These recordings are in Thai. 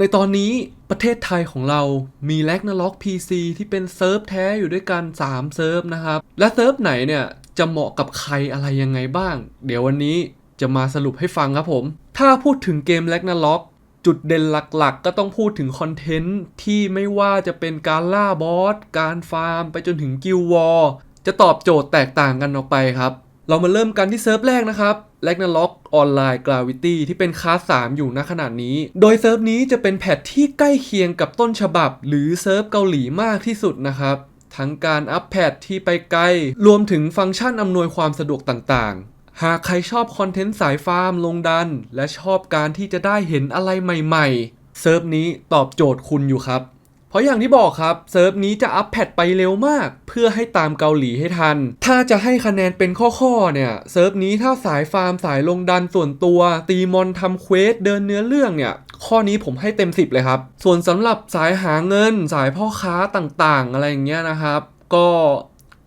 ในตอนนี้ประเทศไทยของเรามีแลกนาล็อก PC ที่เป็นเซิร์ฟแท้อยู่ด้วยกัน 3 เซิร์ฟนะครับ และเซิร์ฟไหนเนี่ย จะเหมาะกับใครอะไรยังไงบ้าง เดี๋ยววันนี้จะมาสรุปให้ฟังครับผม ถ้าพูดถึงเกมแลกนาล็อกจุดเด่นหลักๆ ก็ต้องพูดถึงคอนเทนต์ที่ไม่ว่าจะเป็นการล่าบอส การฟาร์ม ไปจนถึงกิลวอร์จะตอบโจทย์แตกต่างกันออกไปครับ เรามาเริ่มกันที่เซิร์ฟแรกนะครับ l a g n a r o k Online Gravity ที่เป็นคลาส 3 อยู่ณขณะนี้ โดยเซิร์ฟนี้จะเป็นแพทที่ใกล้เคียงกับต้นฉบับ หรือเซิร์ฟเกาหลีมากที่สุดนะครับ ทั้งการอัปแพทที่ไปไกล รวมถึงฟังก์ชันอำนวยความสะดวกต่างๆ หากใครชอบคอนเทนต์สายฟาร์มลงดัน และชอบการที่จะได้เห็นอะไรใหม่ ๆ เซิร์ฟนี้ตอบโจทย์คุณอยู่ครับ เพราะอย่างที่บอกครับ เซิร์ฟนี้จะอัปแพทไปเร็วมาก เพื่อให้ตามเกาหลีให้ทัน ถ้าจะให้คะแนนเป็นข้อๆเนี่ย เซิร์ฟนี้ถ้าสายฟาร์มสายลงดันส่วนตัว ตีมอนทำเควสเดินเนื้อเรื่องเนี่ย ข้อนี้ผมให้เต็ม 10 เลยครับ ส่วนสำหรับสายหาเงิน สายพ่อค้าต่างๆ อะไรอย่างเงี้ยนะครับ ก็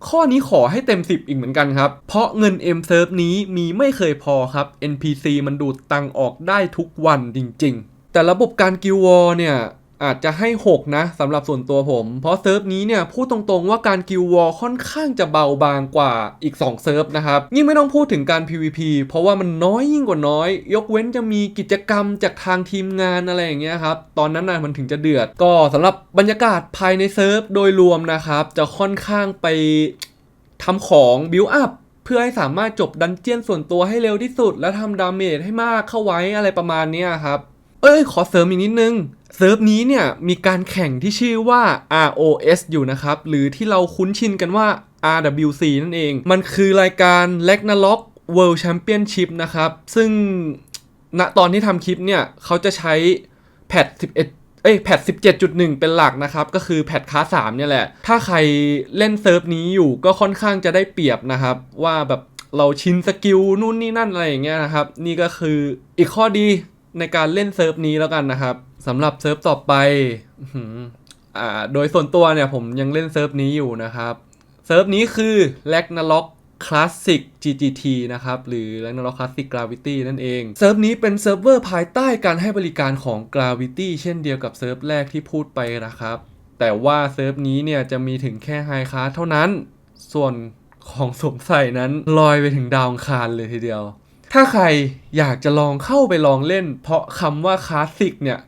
ข้อนี้ขอให้เต็ม 10 อีกเหมือนกันครับ เพราะเงิน M เซิร์ฟนี้มีไม่เคยพอครับ NPC มันดูดตังออกได้ทุกวันจริง ๆ แต่ระบบการกิลวอเนี่ย อาจจะให้ 6 นะสำหรับส่วนตัวผม เพราะเซิร์ฟนี้เนี่ยพูดตรงๆว่าการกิลวอร์ค่อนข้างจะเบาบางกว่าอีก 2 เซิร์ฟนะครับยิ่งไม่ต้องพูดถึงการ PVP เพราะว่ามันน้อยยิ่งกว่าน้อย ยกเว้นจะมีกิจกรรมจากทางทีมงานอะไรอย่างเงี้ยครับ ตอนนั้นน่ะมันถึงจะเดือด ก็สำหรับบรรยากาศภายในเซิร์ฟโดยรวมนะครับจะค่อนข้างไปทำของบิวอัพเพื่อให้สามารถจบดันเจียนส่วนตัวให้เร็วที่สุด และทำดาเมจให้มากเข้าไว้อะไรประมาณนี้ครับ เอ้ยขอเสริมอีกนิดนึง เซิร์ฟนี้เนี่ยมีการแข่งที่ชื่อว่า ROS อยู่นะครับ หรือที่เราคุ้นชินกันว่า RWC นั่นเอง มันคือรายการ Ragnarok World Championship นะครับ ซึ่งณตอนที่ทำคลิปเนี่ย เขาจะใช้แพท11 เอ้ยแพท17.1 เป็นหลักนะครับ ก็คือแพทคลาส3เนี่ยแหละ ถ้าใครเล่นเซิร์ฟนี้อยู่ก็ค่อนข้างจะได้เปรียบนะครับ ว่าแบบเราชินสกิลนู่นนี่นั่นอะไรอย่างเงี้ยนะครับ นี่ก็คืออีกข้อดีในการเล่นเซิร์ฟนี้แล้วกันนะครับ สำหรับเซิร์ฟต่อไปอ่าโดยส่วนตัวเนี่ยผมยังเล่นเซิร์ฟนี้อยู่นะครับ เซิร์ฟนี้คือ Ragnarok Classic GGT นะครับ หรือ Ragnarok Classic Gravity นั่นเอง เซิร์ฟนี้เป็นเซิร์ฟเวอร์ภายใต้การให้บริการของ Gravity เช่นเดียวกับเซิร์ฟแรกที่พูดไปนะครับ แต่ว่าเซิร์ฟนี้เนี่ยจะมีถึงแค่ไฮค a s เท่านั้น ส่วนของสมใส่นั้นลอยไปถึงดาวคารเลยทีเดียว ถ้าใครอยากจะลองเข้าไปลองเล่น เพราะคำว่าคลาสสิกเนี่ย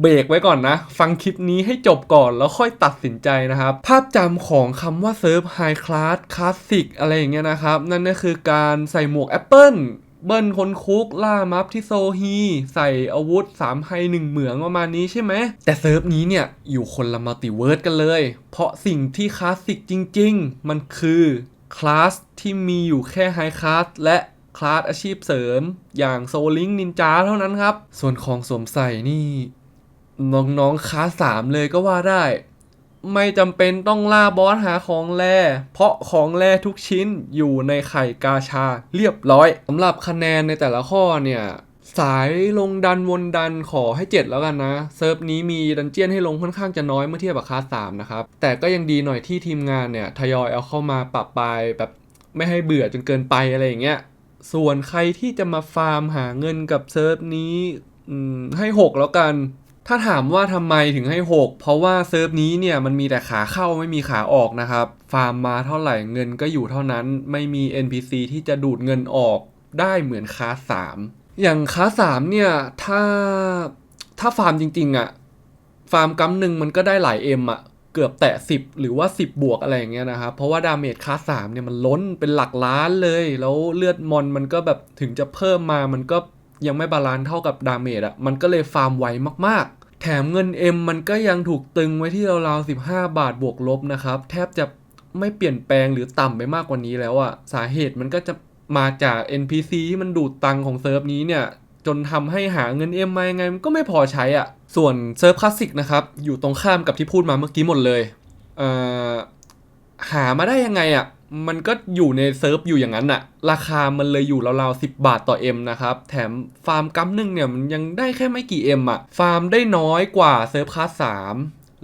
เบรกไว้ก่อนนะ ฟังคลิปนี้ให้จบก่อนแล้วค่อยตัดสินใจนะครับ ภาพจำของคำว่าเซิร์ฟไฮคลาสคลาสสิกอะไรอย่างเงี้ยนะครับ นั่นก็คือการใส่หมวกแอปเปิลเบิ้ลคนคุก ล่ามัฟที่โซฮี ใส่อาวุธ3ไฮ1เหมืองประมาณนี้ใช่ไหม แต่เซิร์ฟนี้เนี่ย อยู่คนละมัลติเวิร์สกันเลย เพราะสิ่งที่คลาสสิกจริง ๆ มันคือคลาสที่มีอยู่แค่ไฮคลาสและคลาสอาชีพเสริม อย่างโซลิงนินจาเท่านั้นครับ ส่วนของสวมใส่นี่ น้องๆคาสามเลยก็ว่าได้ ไม่จำเป็นต้องล่าบอสหาของแร่เพราะของแร่ทุกชิ้นอยู่ในไข่กาชาเรียบร้อยสำหรับคะแนนในแต่ละข้อเนี่ยสายลงดันวนดันขอให้ 7 แล้วกันนะ เซิร์ฟนี้มีดันเจียนให้ลงค่อนข้างจะน้อยเมื่อเทียบกับคาสามนะครับ แต่ก็ยังดีหน่อยที่ทีมงานเนี่ย ทยอยเอาเข้ามาปรับปลายแบบไม่ให้เบื่อจนเกินไปอะไรอย่างเงี้ยส่วนใครที่จะมาฟาร์มหาเงินกับเซิร์ฟนี้ให้ 6 แล้วกัน ถ้าถามว่าทำไมถึงให้ 6 เพราะว่าเซิร์ฟนี้เนี่ยมันมีแต่ขาเข้าไม่มีขาออกนะครับ ฟาร์มมาเท่าไหร่เงินก็อยู่เท่านั้น ไม่มี NPC ที่จะดูดเงินออกได้เหมือนคาส3อย่างคาส3เนี่ยถ้าถ้าฟาร์มจริงๆอะ่ะฟาร์มกัมหนึ่งมันก็ได้หลายเอ็มอะเกือบแตะ 10 หรือว่า 10 บวกอะไรอย่างเงี้ยนะครับ เพราะว่าดาเมจคาส3เนี่ยมันล้นเป็นหลักล้านเลย แล้วเลือดมอนมันก็แบบถึงจะเพิ่มมามันก็ ยังไม่บาลานซ์เท่ากับดาเมจอะมันก็เลยฟาร์มไวมากๆ แถมเงิน M มันก็ยังถูกตึงไว้ที่ราวๆ15 บาทบวกลบนะครับ แทบจะไม่เปลี่ยนแปลงหรือต่ำไปมากกว่านี้แล้วอะสาเหตุมันก็จะมาจาก NPC ที่มันดูดตังของเซิร์ฟนี้เนี่ยจนทำให้หาเงินเอ็มมายังไงมันก็ไม่พอใช้อะ่ะ ส่วนเซิร์ฟคลาสสิกนะครับ อยู่ตรงข้ามกับที่พูดมาเมื่อกี้หมดเลย เอ่อ หามาได้ยังไงอะ่ะ มันก็อยู่ในเซิร์ฟอยู่อย่างนั้นอะ่ะราคามันเลยอยู่ราวๆ10บาทต่อเอ็มนะครับ แถมฟาร์มกัมหนึ่งเนี่ยมันยังได้แค่ไม่กี่เอ็มอะฟาร์มได้น้อยกว่าเซิร์ฟคลาสสาม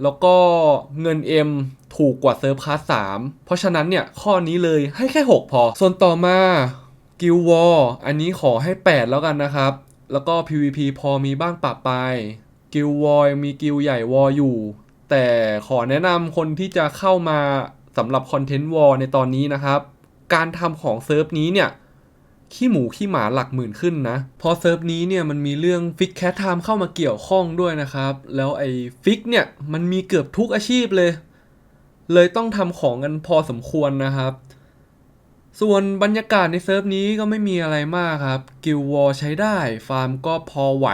แล้วก็เงิน M ถูกกว่าเซิร์ฟคลาส3เพราะฉะนั้นเนี่ยข้อนี้เลยให้แค่ 6 พอ ส่วนต่อมากิลวอ r อันนี้ขอให้ 8 แล้วกันนะครับ แล้วก็ PVP พอมีบ้างปะปายกิลวอยมีกิลใหญ่วออยู่ แต่ขอแนะนำคนที่จะเข้ามา สำหรับคอนเทนต์วอลในตอนนี้นะครับ การทำของเซิร์ฟนี้เนี่ยขี้หมูขี้หมาหลักหมื่นขึ้นนะพราะเซิร์ฟนี้เนี่ยมันมีเรื่องฟิกแคทไทม์เข้ามาเกี่ยวข้องด้วยนะครับ แล้วไอ้ฟิกเนี่ยมันมีเกือบทุกอาชีพเลย เลยต้องทำของกันพอสมควรนะครับ ส่วนบรรยากาศในเซิร์ฟนี้ก็ไม่มีอะไรมากครับ กิลวอลใช้ได้ ฟาร์มก็พอไหว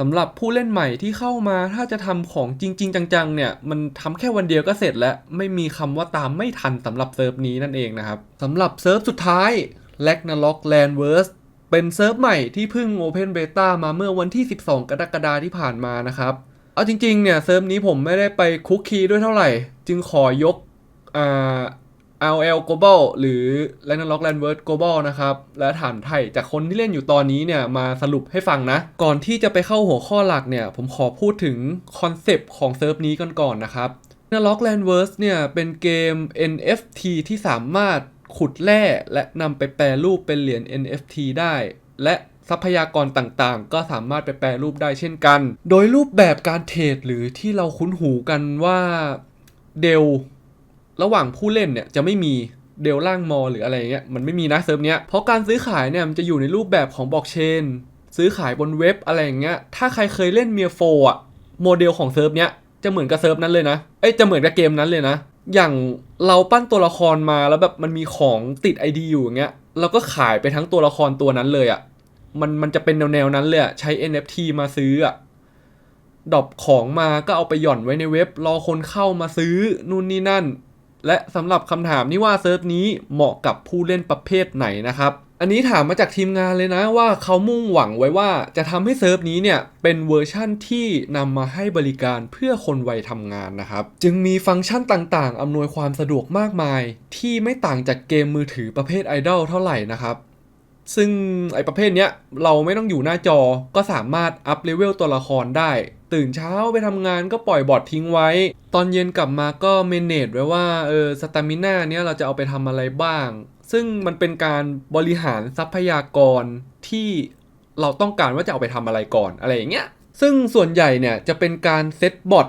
สำหรับผู้เล่นใหม่ที่เข้ามาถ้าจะทำของจริง ๆ จังๆ เนี่ยมันทำแค่วันเดียวก็เสร็จแล้ว ไม่มีคำว่าตามไม่ทันสำหรับเซิร์ฟนี้นั่นเองนะครับสำหรับเซิร์ฟสุดท้าย l a g n a r o k Landverse เป็นเซิร์ฟใหม่ที่เพิ่ง Open Beta มาเมื่อวันที่ 12 กรกฎาคมที่ผ่านมานะครับ เอาจริงๆ เนี่ยเซิร์ฟนี้ผมไม่ได้ไปคุกคีด้วยเท่าไหร่ จึงขอยกอ่า RL Global หรือ Ragnarok Landverse Global นะครับ และฐานไทยจากคนที่เล่นอยู่ตอนนี้เนี่ย มาสรุปให้ฟังนะ ก่อนที่จะไปเข้าหัวข้อหลักเนี่ย ผมขอพูดถึงคอนเซปต์ของเซิร์ฟนี้กันก่อนนะครับ Ragnarok Landverse เนี่ย เป็นเกม NFT ที่สามารถขุดแร่และนำไปแปรรูปเป็นเหรียญ NFT ได้ และทรัพยากรต่างๆ ก็สามารถไปแปรรูปได้เช่นกัน โดยรูปแบบการเทรดหรือที่เราคุ้นหูกันว่าเดล ระหว่างผู้เล่นเนี่ยจะไม่มีเดลล่างมอหรืออะไรเงี้ยมันไม่มีนะเซิร์ฟเนี้ยเพราะการซื้อขายเนี่ยมันจะอยู่ในรูปแบบของบล็อกเชนซื้อขายบนเว็บอะไรอย่างเงี้ยถ้าใครเคยเล่นเมียโฟอะโมเดลของเซิร์ฟเนี้ยจะเหมือนกับเซิร์ฟนั้นเลยนะเอ้ยจะเหมือนกับเกมนั้นเลยนะ อย่างเราปั้นตัวละครมาแล้วแบบมันมีของติด ID อยู่อย่างเงี้ยเราก็ขายไปทั้งตัวละครตัวนั้นเลยอะมันมันจะเป็นแนวๆนั้นเลยอะใช้ NFT มาซื้ออะดรอปของมาก็เอาไปหย่อนไว้ในเว็บ รอคนเข้ามาซื้อนู่นนี่นั่น และสำหรับคำถามนี้ว่าเซิร์ฟนี้เหมาะกับผู้เล่นประเภทไหนนะครับอันนี้ถามมาจากทีมงานเลยนะว่าเขามุ่งหวังไว้ว่าจะทำให้เซิร์ฟนี้เนี่ยเป็นเวอร์ชั่นที่นำมาให้บริการเพื่อคนวัยทำงานนะครับ จึงมีฟังก์ชันต่างๆ อำนวยความสะดวกมากมาย ที่ไม่ต่างจากเกมมือถือประเภทไอดอลเท่าไหร่นะครับ ซึ่งไอประเภทเนี้ยเราไม่ต้องอยู่หน้าจอก็สามารถอัพเลเวลตัวละครได้ ตื่นเช้าไปทำงานก็ปล่อยบอททิ้งไว้ ตอนเย็นกลับมาก็เมนเนจไว้ว่าเออสตามิน่าเนี้ยเราจะเอาไปทำอะไรบ้าง ซึ่งมันเป็นการบริหารทรัพยากรที่เราต้องการว่าจะเอาไปทำอะไรก่อนอะไรอย่างเงี้ยซึ่งส่วนใหญ่เนี่ยจะเป็นการเซตบอท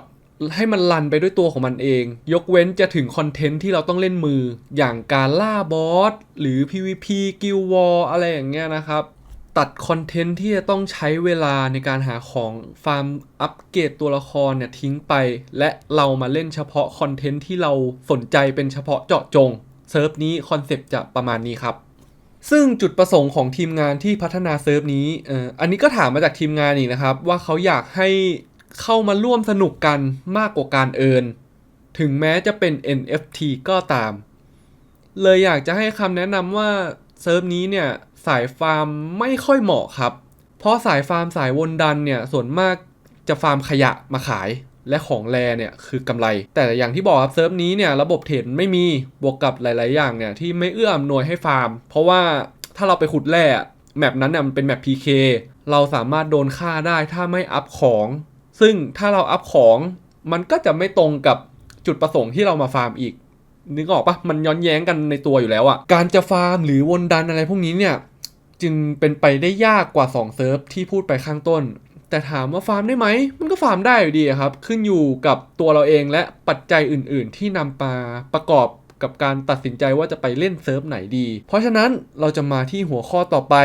ให้มันรันไปด้วยตัวของมันเอง ยกเว้นจะถึงคอนเทนต์ที่เราต้องเล่นมือ อย่างการล่าบอส หรือ PVP กิลวอลอะไรอย่างเงี้ยนะครับ ตัดคอนเทนต์ที่จะต้องใช้เวลาในการหาของฟาร์มอัปเกรดตัวละครเนี่ยทิ้งไป และเรามาเล่นเฉพาะคอนเทนต์ที่เราสนใจเป็นเฉพาะเจาะจงเซิร์ฟนี้คอนเซปต์จะประมาณนี้ครับ ซึ่งจุดประสงค์ของทีมงานที่พัฒนาเซิร์ฟนี้เอ่ออันนี้ก็ถามมาจากทีมงานอีกนะครับ ว่าเขาอยากให้เข้ามาร่วมสนุกกันมากกว่าการเอินถึงแม้จะเป็น NFT ก็ตาม เลยอยากจะให้คำแนะนำว่าเซิร์ฟนี้เนี่ย สายฟาร์มไม่ค่อยเหมาะครับ เพราะสายฟาร์มสายวนดันเนี่ยส่วนมากจะฟาร์มขยะมาขายและของแรเนี่ยคือกำไร แต่อย่างที่บอกครับเซิร์ฟนี้เนี่ยระบบเทรดไม่มีบวกกับหลาย ๆ อย่างเนี่ยที่ไม่เอื้ออำนวยให้ฟาร์ม เพราะว่าถ้าเราไปขุดแร่แมปนั้นเนี่ยมันเป็นแมป PK เราสามารถโดนฆ่าได้ถ้าไม่อัพของ ซึ่งถ้าเราอัพของมันก็จะไม่ตรงกับจุดประสงค์ที่เรามาฟาร์มอีกนึกออกปะมันย้อนแย้งกันในตัวอยู่แล้วอะการจะฟาร์มหรือวนดันอะไรพวกนี้เนี่ย จึงเป็นไปได้ยากกว่า 2 เซิร์ฟที่พูดไปข้างต้น แต่ถามว่าฟาร์มได้ไหม มันก็ฟาร์มได้อยู่ดีครับ ขึ้นอยู่กับตัวเราเองและปัจจัยอื่น ๆ ที่นำมาประกอบกับการตัดสินใจว่าจะไปเล่นเซิร์ฟไหนดี เพราะฉะนั้นเราจะมาที่หัวข้อต่อไป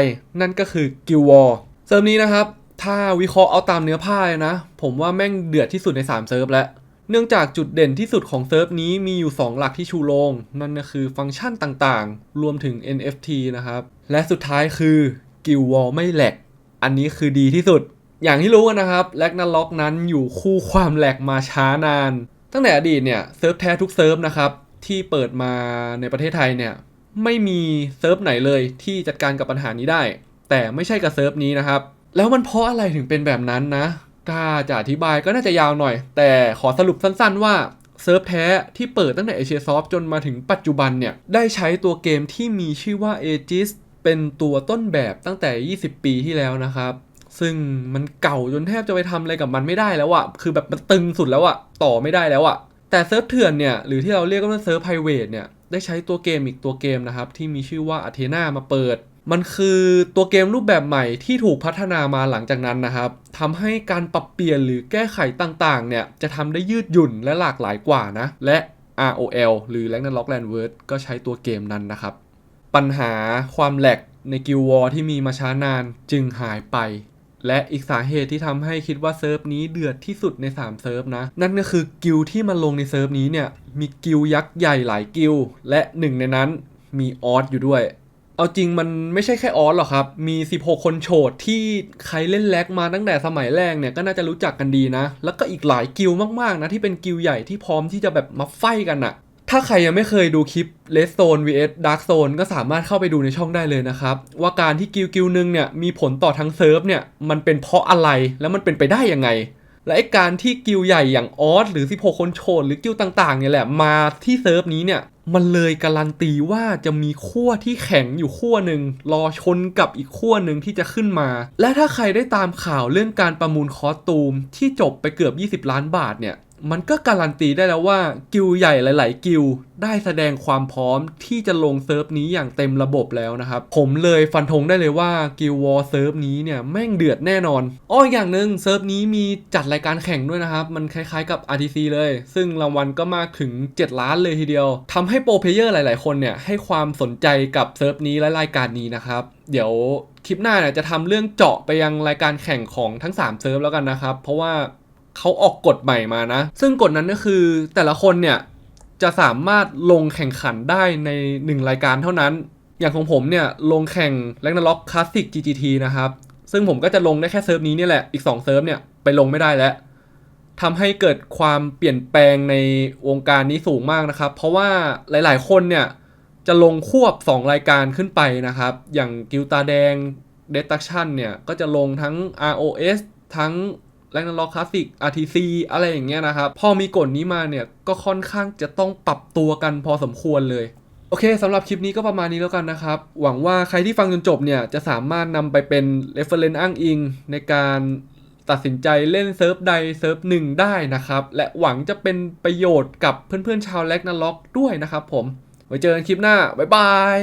นั่นก็คือ Guild War เซิร์ฟนี้นะครับ ถ้าวิเคราะห์เอาตามเนื้อผ้าเลยนะ ผมว่าแม่งเดือดที่สุดใน 3 เซิร์ฟแล้วเนื่องจากจุดเด่นที่สุดของเซิร์ฟนี้มีอยู่ 2 หลักที่ชูโรง นั่นก็คือฟังก์ชันต่างๆ รวมถึง NFT นะครับ และสุดท้ายคือ Guild Wall ไม่แหลก อันนี้คือดีที่สุด อย่างที่รู้กันนะครับแลกนาล็อกนั้นอยู่คู่ความแหลกมาช้านาน ตั้งแต่อดีตเนี่ยเซิร์ฟแท้ทุกเซิร์ฟนะครับที่เปิดมาในประเทศไทยเนี่ยไม่มีเซิร์ฟไหนเลยที่จัดการกับปัญหานี้ได้ แต่ไม่ใช่กับเซิร์ฟนี้นะครับ แล้วมันเพราะอะไรถึงเป็นแบบนั้นนะถ้าจะอธิบายก็น่าจะยาวหน่อย แต่ขอสรุปสั้นๆว่าเซิร์ฟแท้ที่เปิดตั้งแต่เอเชียซอฟจนมาถึงปัจจุบันเนี่ย ได้ใช้ตัวเกมที่มีชื่อว่า Aegis เป็นตัวต้นแบบตั้งแต่ 20 ปีที่แล้วนะครับ ซึ่งมันเก่าจนแทบจะไปทำอะไรกับมันไม่ได้แล้วอะคือแบบมันตึงสุดแล้วอะต่อไม่ได้แล้วอะแต่เซิร์ฟเถื่อนเนี่ยหรือที่เราเรียกกันว่าเซิร์ฟไพรเวทเนี่ยได้ใช้ตัวเกมอีกตัวเกมนะครับ ที่มีชื่อว่า Athena มาเปิด มันคือตัวเกมรูปแบบใหม่ที่ถูกพัฒนามาหลังจากนั้นนะครับทำให้การปรับเปลี่ยนหรือแก้ไขต่างๆ เนี่ย จะทำได้ยืดหยุ่นและหลากหลายกว่านะ และ ROL หรือ Ragnarok Landward ก็ใช้ตัวเกมนั้นนะครับ ปัญหาความแหลกในกิลวอร์ที่มีมาช้านานจึงหายไป และอีกสาเหตุที่ทำให้คิดว่าเซิร์ฟนี้เดือดที่สุดใน 3 เซิร์ฟนะ นั่นก็คือกิลที่มาลงในเซิร์ฟนี้เนี่ย มีกิลยักษ์ใหญ่หลายกิลและหนึ่งในนั้นมีออสอยู่ด้วย เอาจริงมันไม่ใช่แค่ออสหรอกครับ มี 16 คนโฉดที่ใครเล่นแลกมาตั้งแต่สมัยแรกเนี่ยก็น่าจะรู้จักกันดีนะ แล้วก็อีกหลายกิลมากๆนะที่เป็นกิลใหญ่ที่พร้อมที่จะแบบมาไฟกันอะ ถ้าใครยังไม่เคยดูคลิป Red Zone vs Dark Zone ก็สามารถเข้าไปดูในช่องได้เลยนะครับ ว่าการที่กิลกิลหนึ่งเนี่ยมีผลต่อทั้งเซิร์ฟเนี่ย มันเป็นเพราะอะไรแล้วมันเป็นไปได้ยังไง และไอการที่กิลใหญ่อย่างออสหรือ 16 คนโฉดหรือกิลต่างๆเนี่ยแหละมาที่เซิร์ฟนี้เนี่ย มันเลยการันตีว่าจะมีขั้วที่แข็งอยู่ขั้วหนึ่งรอชนกับอีกขั้วหนึ่งที่จะขึ้นมา และถ้าใครได้ตามข่าวเรื่องการประมูลคอสตูมที่จบไปเกือบ 20 ล้านบาทเนี่ย มันก็การันตีได้แล้วว่ากิลใหญ่หลาย ๆ กิลได้แสดงความพร้อมที่จะลงเซิร์ฟนี้อย่างเต็มระบบแล้วนะครับ ผมเลยฟันธงได้เลยว่ากิลวอร์เซิร์ฟนี้เนี่ยแม่งเดือดแน่นอนอ้ออีกอย่างหนึ่งเซิร์ฟนี้มีจัดรายการแข่งด้วยนะครับ มันคล้าย ๆ กับ RTC เลย ซึ่งรางวัลก็มากถึง 7 ล้านเลยทีเดียวทำให้โปรเพเยอร์หลาย ๆ คนเนี่ยให้ความสนใจกับเซิร์ฟนี้และรายการนี้นะครับเดี๋ยวคลิปหน้าเนี่ยจะทำเรื่องเจาะไปยังรายการแข่งของทั้ง 3 เซิร์ฟแล้วกันนะครับ เพราะว่า เขาออกกฎใหม่มานะ ซึ่งกฎนั้นก็คือแต่ละคนเนี่ยจะสามารถลงแข่งขันได้ใน 1 รายการเท่านั้น อย่างของผมเนี่ยลงแข่ง Ragnarok Classic GGT นะครับ ซึ่งผมก็จะลงได้แค่เซิร์ฟนี้เนี่ยแหละ อีก 2 เซิร์ฟเนี่ยไปลงไม่ได้แล้วทำให้เกิดความเปลี่ยนแปลงในวงการนี้สูงมากนะครับ เพราะว่าหลายๆ คนเนี่ยจะลงควบ 2 รายการขึ้นไปนะครับ อย่างกิลตาแดง Destruction เนี่ยก็จะลงทั้ง ROS ทั้ง Ragnarok Classic RTC อะไรอย่างเงี้ยนะครับ พอมีกฎนี้มาเนี่ย ก็ค่อนข้างจะต้องปรับตัวกันพอสมควรเลย โอเคสำหรับคลิปนี้ก็ประมาณนี้แล้วกันนะครับ หวังว่าใครที่ฟังจนจบเนี่ย จะสามารถนำไปเป็น reference อ้างอิง ในการตัดสินใจเล่นเซิร์ฟใดเซิร์ฟหนึ่งได้นะครับ และหวังจะเป็นประโยชน์กับเพื่อนๆชาวแล็กนาล็อกด้วยนะครับผมไว้เจอกันคลิปหน้าบ๊ายบาย